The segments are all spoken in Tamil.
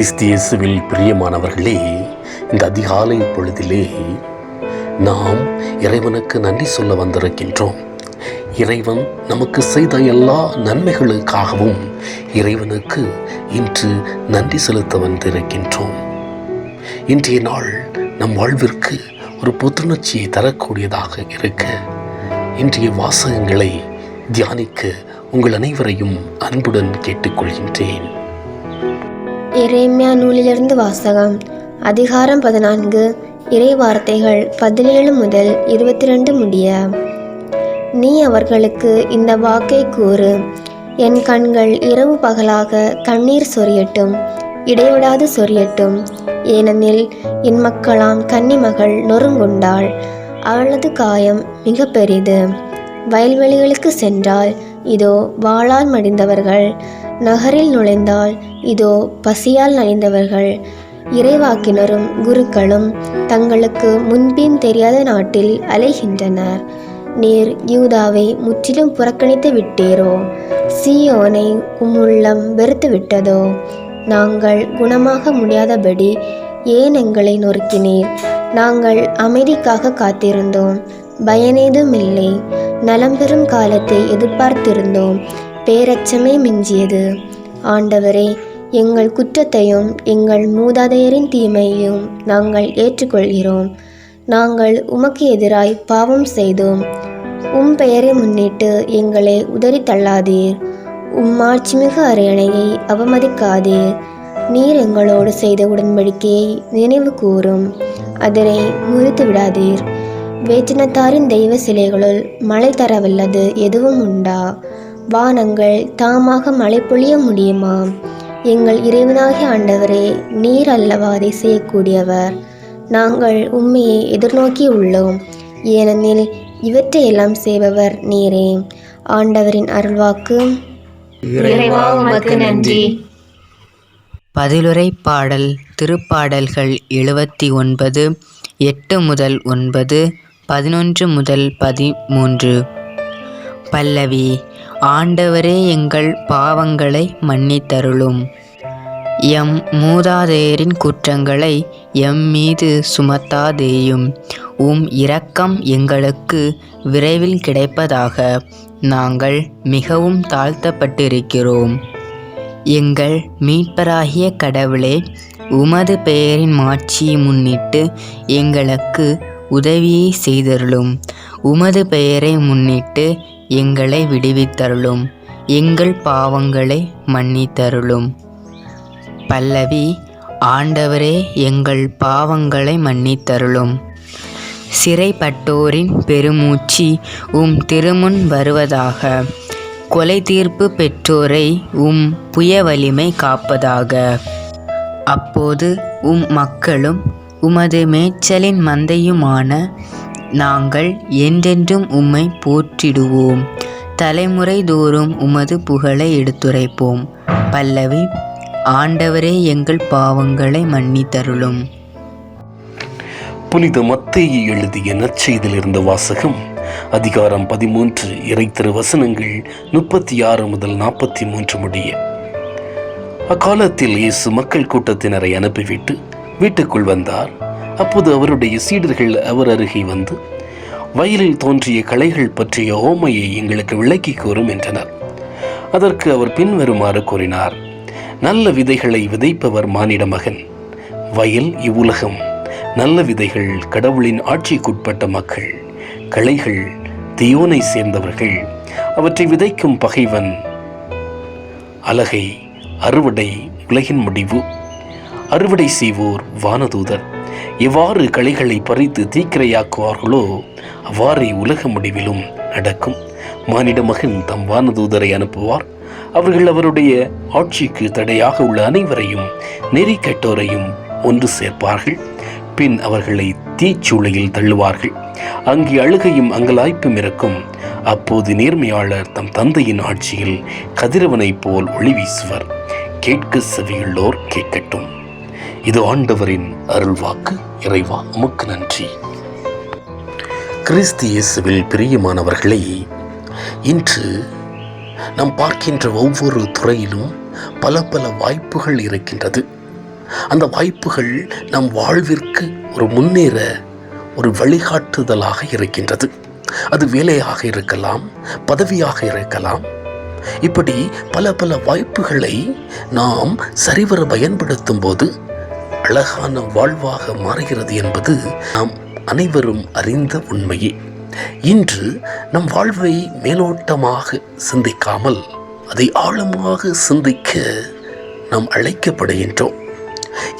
கிறிஸ்தியேசுவில் பிரியமானவர்களே இந்த அதிகாலை பொழுதிலே நாம் இறைவனுக்கு நன்றி சொல்ல வந்திருக்கின்றோம். இறைவன் நமக்கு செய்த எல்லா நன்மைகளுக்காகவும் இறைவனுக்கு இன்று நன்றி செலுத்த வந்திருக்கின்றோம். இன்றைய நாள் நம் வாழ்விற்கு ஒரு புத்துணர்ச்சியை தரக்கூடியதாக இருக்க இன்றைய வாசகங்களை தியானிக்க உங்கள் அனைவரையும் அன்புடன் கேட்டுக்கொள்கின்றேன். எரேமியா நூலிலிருந்து வாசகம். அதிகாரம் பதினான்கு. இறை வார்த்தைகள் பதினேழு முதல் இருபத்தி ரெண்டு முடிய. நீ அவர்களுக்கு இந்த வாக்கை கூறு. என் கண்கள் இரவு பகலாக கண்ணீர் சொரியட்டும் இடைவிடாது சொரியட்டும். ஏனெனில் என் மக்களாம் கன்னிமகள் நொறுங்குண்டாள் அவளது காயம் மிக பெரிது. வயல்வெளிகளுக்கு சென்றால் இதோ வாளால் மடிந்தவர்கள். நகரில் நுழைந்தால் இதோ பசியால் நலிந்தவர்கள். இறைவாக்கினரும் குருக்களும் தங்களுக்கு முன்பின் தெரியாத நாட்டில் அலைகின்றனர். நீர் யூதாவை முற்றிலும் புறக்கணித்து விட்டீரோ? சீயோனை உம்முள்ளம் வெறுத்து விட்டதோ? நாங்கள் குணமாக முடியாதபடி ஏன் எங்களை நொறுக்கினீர்? நாங்கள் அமைதிக்காக காத்திருந்தோம். பயனேதும் இல்லை. நலம் பெறும் காலத்தை எதிர்பார்த்திருந்தோம். பேரச்சமே மிஞ்சியது. ஆண்டவரே எங்கள் குற்றத்தையும் எங்கள் மூதாதையரின் தீமையையும் நாங்கள் ஏற்றுக்கொள்கிறோம். நாங்கள் உமக்கு எதிராய் பாவம் செய்தோம். உம் பெயரை முன்னிட்டு எங்களை உதறி தள்ளாதீர் உம் அரியணையை அவமதிக்காதீர். நீர் எங்களோடு செய்த உடன்படிக்கையை நினைவு கூறும். அதனை முறித்து விடாதீர். வேற்றினத்தாரின் தெய்வ சிலைகளுள் மழை தரவல்லது எதுவும் உண்டா? வானங்கள் தாமாக மழை பொழிய முடியுமா? எங்கள் இறைவனாகிய ஆண்டவரே நீர் அல்லவா அதை செய்யக்கூடியவர்? நாங்கள் உண்மையை எதிர்நோக்கி உள்ளோம். ஏனெனில் இவற்றையெல்லாம் செய்பவர் நீரே. ஆண்டவரின் அருள்வாக்கு. இறைவா உமக்கு நன்றி. பதிலுரை பாடல் திருப்பாடல்கள் எழுபத்தி ஒன்பது எட்டு முதல் ஒன்பது பதினொன்று முதல் பதிமூன்று. பல்லவி ஆண்டவரே எங்கள் பாவங்களை மன்னித்தருளும். எம் மூதாதையரின் குற்றங்களை எம் மீது சுமத்தாதேயும். உம் இரக்கம் எங்களுக்கு விரைவில் கிடைப்பதாக நாங்கள் மிகவும் தாழ்த்தப்பட்டிருக்கிறோம். எங்கள் மீட்பராகிய கடவுளே உமது பெயரின் மாட்சியை முன்னிட்டு எங்களுக்கு உதவியை செய்தருளும். உமது பெயரை முன்னிட்டு எங்களை விடுவித்தருளும். எங்கள் பாவங்களை மன்னித்தருளும். பல்லவி ஆண்டவரே எங்கள் பாவங்களை மன்னித்தருளும். சிறைப்பட்டோரின் பெருமூச்சு உம் திருமுன் வருவதாக. கொலை தீர்ப்பு பெற்றோரை உம் புய வலிமை காப்பதாக. அப்போது உம் மக்களும் உமது மேய்ச்சலின் மந்தையுமான நாங்கள் என்றென்றும் உம்மை போற்றிடுவோம். தலைமுறை தோறும் உமது புகழை எடுத்துரைப்போம். பல்லவி ஆண்டவரே எங்கள் பாவங்களை மன்னித்தருளும். புனித மத்தையை எழுதிய நற்செய்திலிருந்து வாசகம் அதிகாரம் பதிமூன்று இறைத்திரு வசனங்கள் முப்பத்தி ஆறு முதல் நாற்பத்தி மூன்று முடிய. அக்காலத்தில் இயேசு மக்கள் கூட்டத்தினரை அனுப்பிவிட்டு வீட்டுக்குள் வந்தார். அப்போது அவருடைய சீடர்கள் அவர் அருகே வந்து வயலில் தோன்றிய களைகள் பற்றிய ஓமையை எங்களுக்கு விளக்கி கூறும் என்றனர். அதற்கு அவர் பின்வருமாறு கூறினார் நல்ல விதைகளை விதைப்பவர் மானிட மகன். வயல் இவ்வுலகம் நல்ல விதைகள் கடவுளின் ஆட்சிக்குட்பட்ட மக்கள். களைகள் தியோனை சேர்ந்தவர்கள். அவற்றை விதைக்கும் பகைவன் அலகை அறுவடை உலகின் முடிவு. அறுவடை செய்வோர் வானதூதர். எவ்வாறு களைகளை பறித்து தீக்கிரையாக்குவார்களோ அவ்வாறே உலக முடிவிலும் நடக்கும். மானிட மகன் தம் வானதூதரை அனுப்புவார். அவர்கள் அவருடைய ஆட்சிக்கு தடையாக உள்ள அனைவரையும் நெறி கெட்டோரையும் ஒன்று சேர்ப்பார்கள். பின் அவர்களை தீச்சூளையில் தள்ளுவார்கள். அங்கே அழுகையும் அங்கலாய்ப்பும் இருக்கும். அப்போது நேர்மையாளர் தம் தந்தையின் ஆட்சியில் கதிரவனைப் போல் ஒளி வீசுவர். கேட்க செவியுள்ளோர் கேட்கட்டும். இது ஆண்டவரின் அருள்வாக்கு. இறைவா உமக்கு நன்றி. கிறிஸ்து இயேசுவில் பிரியமானவர்களை இன்று நாம் பார்க்கின்ற ஒவ்வொரு துறையிலும் பல பல வாய்ப்புகள் இருக்கின்றது. அந்த வாய்ப்புகள் நம் வாழ்விற்கு ஒரு முன்னேற ஒரு வழிகாட்டுதலாக இருக்கின்றது. அது வேலையாக இருக்கலாம் பதவியாக இருக்கலாம். இப்படி பல பல வாய்ப்புகளை நாம் சரிவர பயன்படுத்தும் போது அழகான வாழ்வாக மாறுகிறது என்பது நாம் அனைவரும் அறிந்த உண்மையே. இன்று நம் வாழ்வை மேலோட்டமாக சிந்திக்காமல் அதை ஆழமாக சிந்திக்க நாம் அழைக்கப்படுகின்றோம்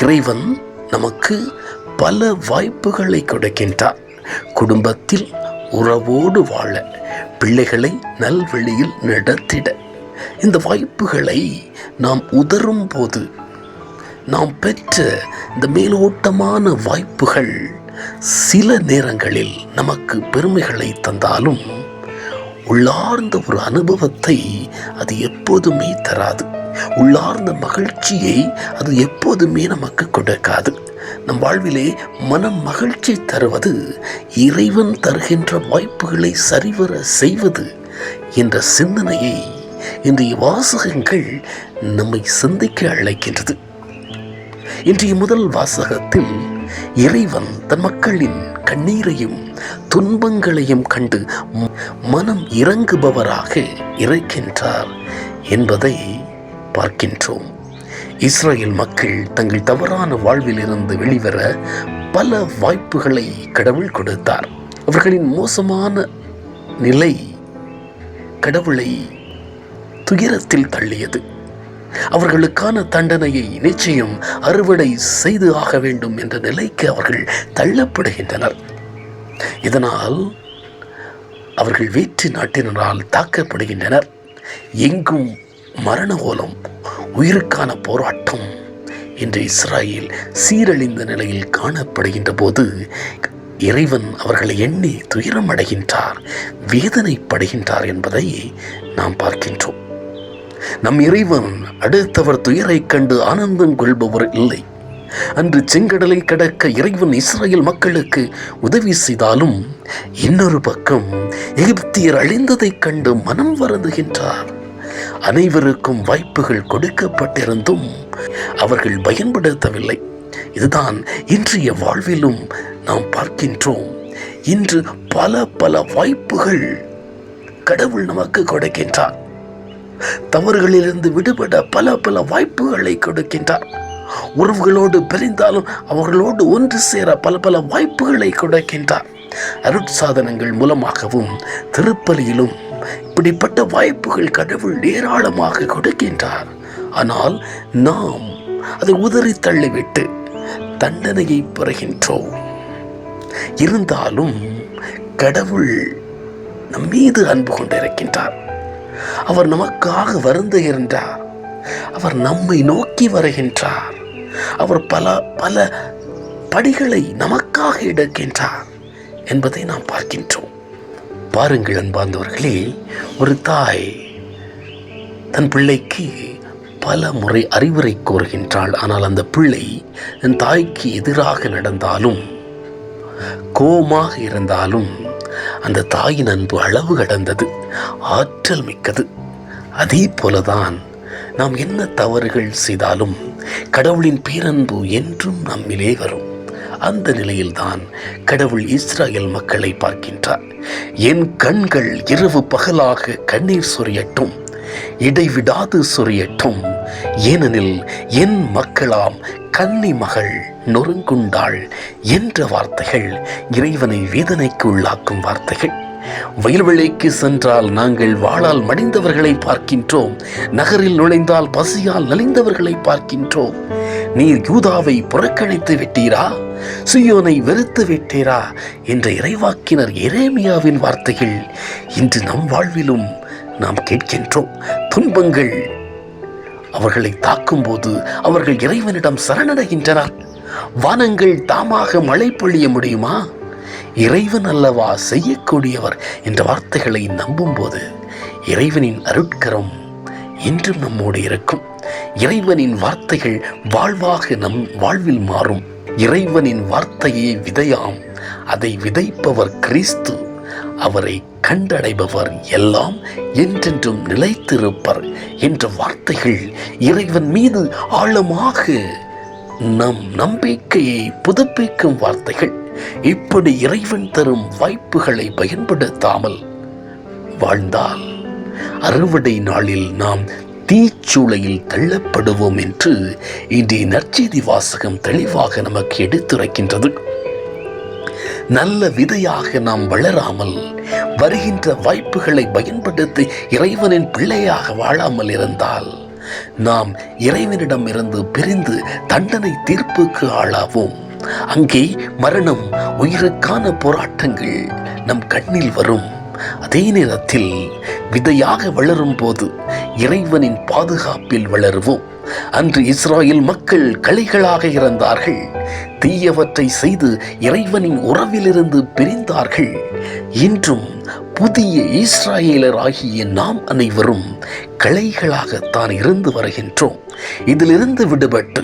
இறைவன் நமக்கு பல வாய்ப்புகளை கொடுக்கின்றார் குடும்பத்தில் உறவோடு வாழ பிள்ளைகளை நல்வழியில் நடத்திட. இந்த வாய்ப்புகளை நாம் உதரும் போது நாம் பெற்ற இந்த மேலோட்டமான வாய்ப்புகள் சில நேரங்களில் நமக்கு பெருமைகளை தந்தாலும் உள்ளார்ந்த ஒரு அனுபவத்தை அது எப்போதுமே தராது. உள்ளார்ந்த மகிழ்ச்சியை அது எப்போதுமே நமக்கு கொடுக்காது. நம் வாழ்விலே மனம் மகிழ்ச்சி தருவது இறைவன் தருகின்ற வாய்ப்புகளை சரிவர செய்வது என்ற சிந்தனையை இன்றைய வாசகங்கள் நம்மை சிந்திக்க அழைக்கின்றது. இன்றைய முதல் வாசகத்தில் இறைவன் தன் மக்களின் கண்ணீரையும் துன்பங்களையும் கண்டு மனம் இறங்குபவராக இருக்கின்றார் என்பதை பார்க்கின்றோம். இஸ்ரேல் மக்கள் தங்கள் தவறான வாழ்விலிருந்து வெளிவர பல வாய்ப்புகளை கடவுள் கொடுத்தார். அவர்களின் மோசமான நிலை கடவுளை துயரத்தில் தள்ளியது. அவர்களுக்கான தண்டனையை நிச்சயம் அறுவடை செய்து ஆக வேண்டும் என்ற நிலைக்கு அவர்கள் தள்ளப்படுகின்றனர். இதனால் அவர்கள் வேற்று நாட்டினரால் தாக்கப்படுகின்றனர். எங்கும் மரண ஓலம் உயிருக்கான போராட்டம் இன்று இஸ்ராயல் சீரழிந்த நிலையில் காணப்படுகின்ற போது இறைவன் அவர்களை எண்ணி துயரம் அடைகின்றார் வேதனைப்படுகின்றார் என்பதை நாம் பார்க்கின்றோம். நம் இறைவன் அடுத்தவர் துயரைக் கண்டு ஆனந்தம் கொள்பவர் இல்லை. அன்று செங்கடலை கடக்க இறைவன் இஸ்ரேல் மக்களுக்கு உதவி செய்தாலும் இன்னொரு பக்கம் எகிப்தியர் அழிந்ததைக் கண்டு மனம் வருந்துகின்றார். அனைவருக்கும் வாய்ப்புகள் கொடுக்கப்பட்டிருந்தும் அவர்கள் பயன்படுத்தவில்லை. இதுதான் இன்றைய வாழ்விலும் நாம் பார்க்கின்றோம். இன்று பல பல வாய்ப்புகள் கடவுள் நமக்கு கொடுக்கின்றார். தவறுகளிலிருந்து விடுபட பல பல வாய்ப்புகளை கொடுக்கின்றார். உறவுகளோடு பிரிந்தாலும் அவர்களோடு ஒன்று சேர பல பல வாய்ப்புகளை கொடுக்கின்றார். அருட்சாதனங்கள் மூலமாகவும் திருப்பலியிலும் இப்படிப்பட்ட வாய்ப்புகள் கடவுள் ஏராளமாக கொடுக்கின்றார். ஆனால் நாம் அதை உதறி தள்ளிவிட்டு தண்டனையை பெறுகின்றோம். இருந்தாலும் கடவுள் நம் மீது அன்பு கொண்டிருக்கின்றார். அவர் நமக்காக வருந்துகின்றார் அவர் நம்மை நோக்கி வருகின்றார். அவர் பல பல படிகளை நமக்காக எடுக்கின்றார் என்பதை நாம் பார்க்கின்றோம். பாருங்கள் அன்பார்ந்தவர்களே ஒரு தாய் தன் பிள்ளைக்கு பல முறை அறிவுரை கோருகின்றாள் ஆனால் அந்த பிள்ளை தன் தாய்க்கு எதிராக நடந்தாலும் கோமாக இருந்தாலும் அந்த தாயின் அன்பு அளவு கடந்தது. ஆற்றல் மிக்கது அதே போலதான் நாம் என்ன தவறுகள் செய்தாலும் கடவுளின் பேரன்பு என்றும் நம்மிலே வரும். அந்த நிலையில்தான் கடவுள் இஸ்ராயேல் மக்களை பார்க்கின்றார். என் கண்கள் இரவு பகலாக கண்ணீர் சொரியட்டும் இடைவிடாது சொரியட்டும். ஏனெனில் என் மக்களாம் கன்னி மகள் நொறுங்குண்டாள் என்ற வார்த்தைகள் இறைவனை வேதனைக்கு உள்ளாக்கும் வார்த்தைகள். வயல்வெளிக்கு சென்றால் நாங்கள் வாளால் மடிந்தவர்களை பார்க்கின்றோம் நகரில் நுழைந்தால் பசியால் நலிந்தவர்களை பார்க்கின்றோம். நீர் யூதாவை புறக்கணித்து விட்டீரா? சுயோனை வெறுத்து விட்டீரா? என்ற இறைவாக்கினர் எரேமியாவின் வார்த்தைகள் இன்று நம் வாழ்விலும் நாம் கேட்கின்றோம். துன்பங்கள் அவர்களை தாக்கும்போது அவர்கள் இறைவனிடம் சரணடைகின்றனர். வானங்கள் தாமாக மழை பொழிய முடியுமா? இறைவன் அல்லவா செய்யக்கூடியவர் என்ற வார்த்தைகளை நம்பும்போது இறைவனின் அருட்கரம் என்றும் நம்மோடு இருக்கும். இறைவனின் வார்த்தைகள் வாழ்வாக நம் வாழ்வில் மாறும். இறைவனின் வார்த்தையே விதையாம். அதை விதைப்பவர் கிறிஸ்து. அவரை கண்டடைபவர் எல்லாம் என்றென்றும் நிலைத்திருப்பர் என்ற வார்த்தைகள் இறைவன் மீது ஆழமாக நம் நம்பிக்கையை புதுப்பிக்கும் வார்த்தைகள். இப்படி இறைவன் தரும் வாய்ப்புகளை பயன்படுத்தாமல் வாழ்ந்தால் அறுவடை நாளில் நாம் தீச்சூளையில் தள்ளப்படுவோம் என்று இன்றைய நற்செய்தி வாசகம் தெளிவாக நமக்கு எடுத்துரைக்கின்றது. நல்ல விதையாக நாம் வளராமல் வருகின்ற வாய்ப்புகளை பயன்படுத்தி இறைவனின் பிள்ளையாக வாழாமல் இருந்தால் நாம் இறைவனிடம் இருந்து பிரிந்து தண்டனை தீர்ப்புக்கு ஆளாவோம். அங்கே மரணம் உயிருக்கான போராட்டங்கள் நம் கண்ணில் வரும். அதே நேரத்தில் விதையாக வளரும் போது இறைவனின் பாதுகாப்பில் வளருவோம். அன்று இஸ்ராயல் மக்கள் களைகளாக இறந்தார்கள். தீயவற்றை செய்து இறைவனின் உறவிலிருந்து பிரிந்தார்கள். இன்றும் புதிய இஸ்ராயேலராகிய நாம் அனைவரும் களைகளாகத்தான் இருந்து வருகின்றோம். இதிலிருந்து விடுபட்டு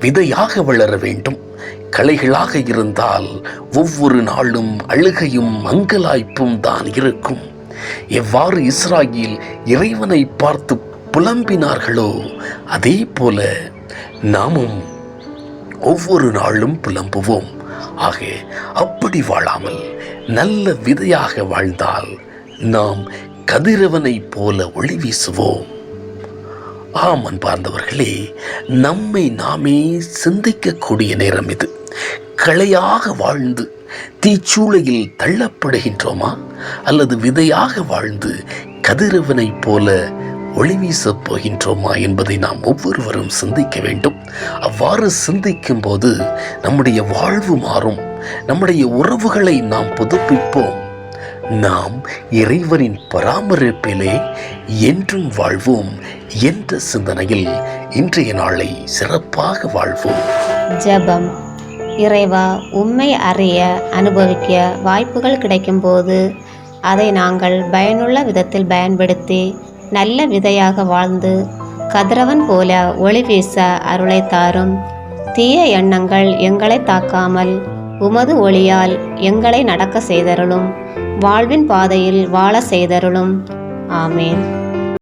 விதையாக வளர வேண்டும். களைகளாக இருந்தால் ஒவ்வொரு நாளும் அழுகையும் அங்கலாய்ப்பும் தான் இருக்கும். எவ்வாறு இஸ்ராயில் இறைவனை பார்த்து புலம்பினார்களோ அதே போல நாமும் ஒவ்வொரு நாளும் புலம்புவோம். ஆக அப்படி வாழாமல் நல்ல விதையாக வாழ்ந்தால் நாம் கதிரவனைப் போல ஒளி வீசுவோம். ஆம் அன்பார்ந்தவர்களே நம்மை நாமே சிந்திக்கக்கூடிய நேரம் இது. களையாக வாழ்ந்து தீச்சூளையில் தள்ளப்படுகின்றோமா? அல்லது விதையாக வாழ்ந்து கதிரவனைப் போல ஒளி வீசப் போகின்றோமா என்பதை நாம் ஒவ்வொருவரும் சிந்திக்க வேண்டும். அவ்வாறு சிந்திக்கும் போது நம்முடைய வாழ்வு மாறும். நம்முடைய உறவுகளை நாம் புதுப்பிப்போம். நாம் இறைவனின் பராமரிப்பிலே என்றும் வாழ்வோம் என்ற சிந்தனையில் இன்றைய நாளை சிறப்பாக வாழ்வோம். ஜெபம். இறைவா உண்மை அறிய அனுபவிக்க வாய்ப்புகள் கிடைக்கும்போது அதை நாங்கள் பயனுள்ள விதத்தில் பயன்படுத்தி நல்ல விதையாக வாழ்ந்து கதிரவன் போல ஒளி வீச அருளை தாரும். தீய எண்ணங்கள் எங்களை தாக்காமல் உமது ஒளியால் எங்களை நடக்க செய்தருளும். வாழ்வின் பாதையில் வாழ செய்தருளும். ஆமேன்.